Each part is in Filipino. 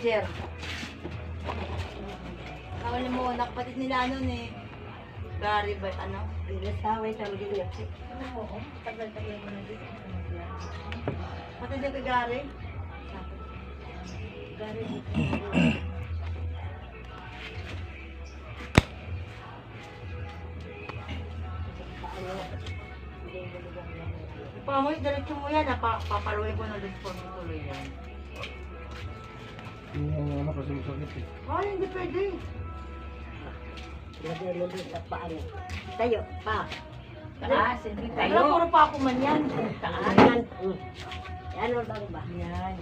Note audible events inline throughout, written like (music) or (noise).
Roger. Kawal mo, nakapatid nila ano ni Gary ba, ano? Pinasaway sa mga niya. Oo, tagal-tagal mo na dito. Patid niya kay Gary? Gari Pamoy, diretso mo yan, pa papaluin ko ng dispon tuloy yan. Ano kasi masakit eh. Ay, hindi pwede. Din sa paa niya. Tayo, pa. Taas, hindi tayo. Wala, puro pa ako man yan. Taas. Yan. Mm. Yan o lang ba? Yan.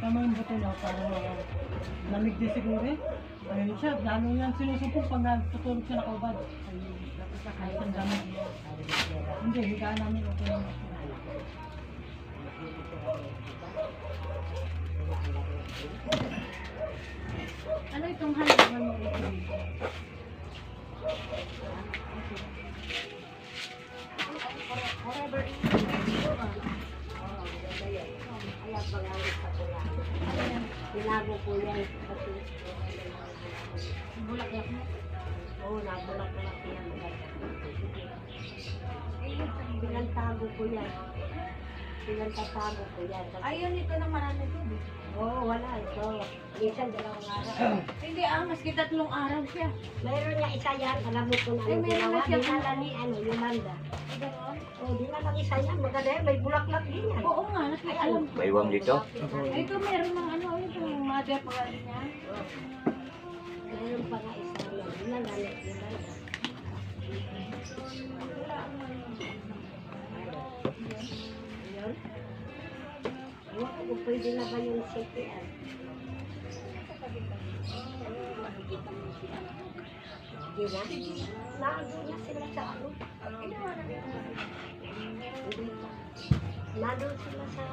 Tama yung buto niya, parang uh, lamig din siguro eh. Ayun siya, lalo yan sinusumpong pag natutulog siya nakaubad. Ayun, kahit ang dami. Hindi, higaan namin naman siya. Ano itong halaman mo Ko yan. Kasi, Bulaklak mo? oo, nabulak-bulak yan. Pinantago ko yan. Pinantatago ko yan. Ayun, ito na marami ito. Oo, wala. Ito. Minsan dalawang araw. (clears throat) Hindi ah, maski tatlong araw siya. Mayroon nga isa yan. Alam mo kung Ay, ano meron ginawa. na siya. Dinala ni ano, Yolanda. Ganon? Oo, dinala isa yan. Maganda yan. May bulaklak din yan. Oo nga, nakita alam ko. May iwang dito? Ay, Ito meron ng ano, yung mother pa niya. Mayroon pa nga isa yan. Dinala ni Yolanda. Ayun. Pwede na ba yung CPR. Di na? Nandun na sila sa ano? Nandun sila sa...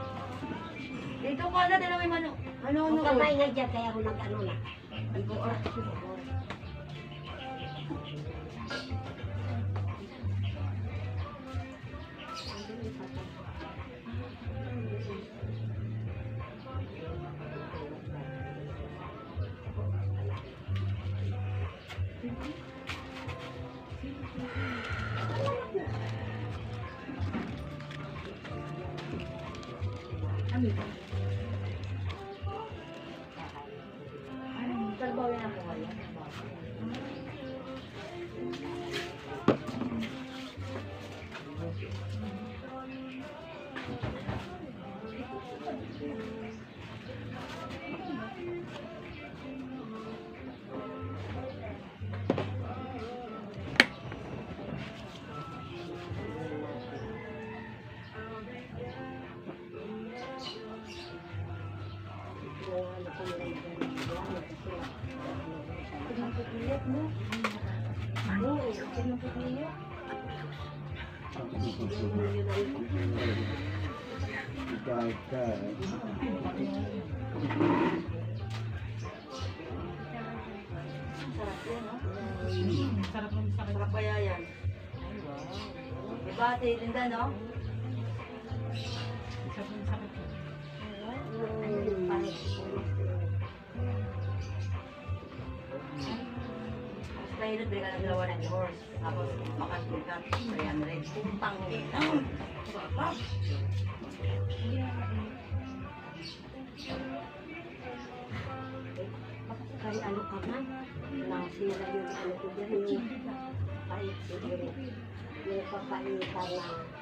Dito ko na, dala may mano. Ano, Ang ano, kamay nga dyan, kaya ako nag-ano na. Ibo Coi bao? Na ako ngayon. Pinapipilip mo. Oo, pinapipilip. Kaka. Sarap yan, no? Sarap ng sakit. Sarap kaya yan. Diba, ate Linda, no? Sarap ng sakit. Mas mahirap din ka ng dalawa ng horse. Tapos, makasbog ka. Kaya na rin. Putang ina. Sarap. Kaya ano ka man, nasira yung ano ko dyan, yung papaitan na,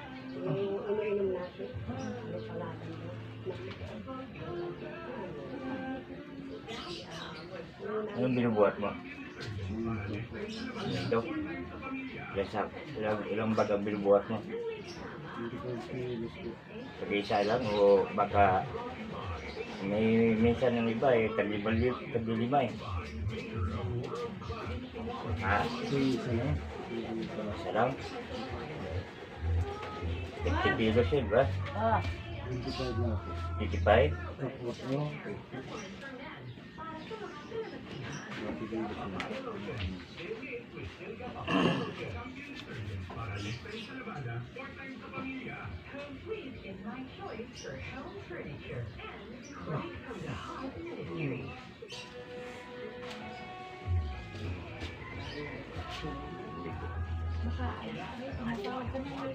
Anong binubuhat mo? Ito? Ilan, sa, ilang, ilang bag ang binubuhat mo? Pag-isa lang o baka may minsan ng iba eh, taglima, taglima eh. Ha? Isa lang. Isa lang? 50 kilos yun ba? Ah, 25 na ako. 55? Tapos mo. Matigang gusto mo.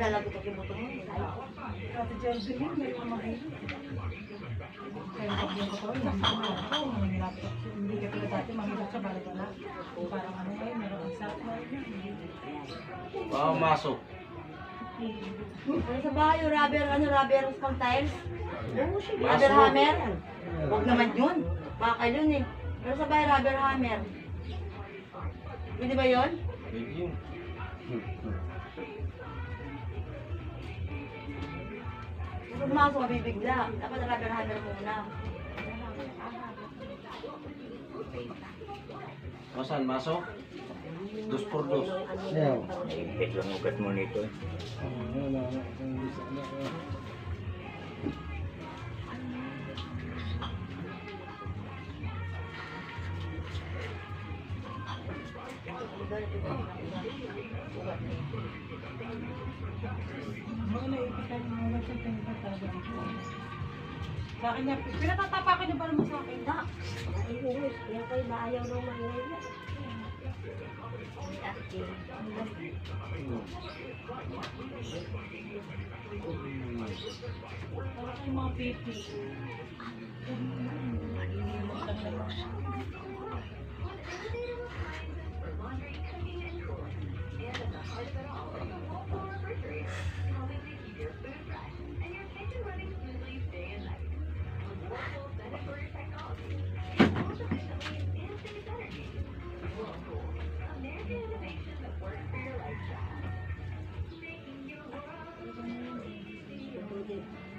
Lalagot ako yung buto mo. Ate Jocelyn, may pamahilo. Kaya yung ko, hindi ko na ako, mahirap. Hindi ka pala dati, mahirap ka na. Parang ano eh, meron ang na Ah, masok. Ano sa bahay, yung rubber, ano, rubber spang tiles? Rubber hammer? Huwag naman yun. Bakal yun eh. Pero sa bahay, rubber hammer. Pwede ba yun? Pwede yun. Pumasok, mabibigla. Dapat rubber hammer muna. Masan, masok? Dos por dos. Yeah. Hit lang ugat mo nito. eh. Wala. Mga naipitan mo na sa pinagkatawa dito. Sa niya, pinatatapakan niya ba naman sa akin? Da, ay uwis, yan kayo ba ayaw nang mangyayari? Kayong mga pipi. Mabuti, mabuti ka.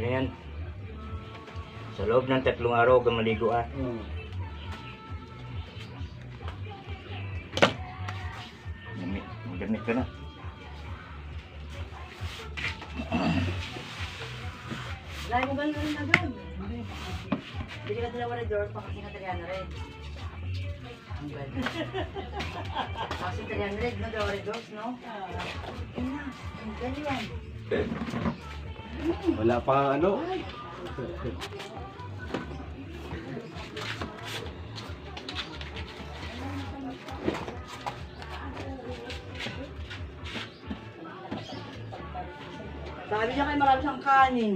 yan. Sa loob ng tatlong araw ka maligo ah. Gamit, magamit ka na. Lagi mo galing rin agad. Bili ka dalawa red doors, pang kasi nga 300 red. Ang galing. Kasi 300 red, no? Dalawa red doors, no? Yun na. Ang galing. Wala pa ano. Sabi niya kayo marami siyang kanin.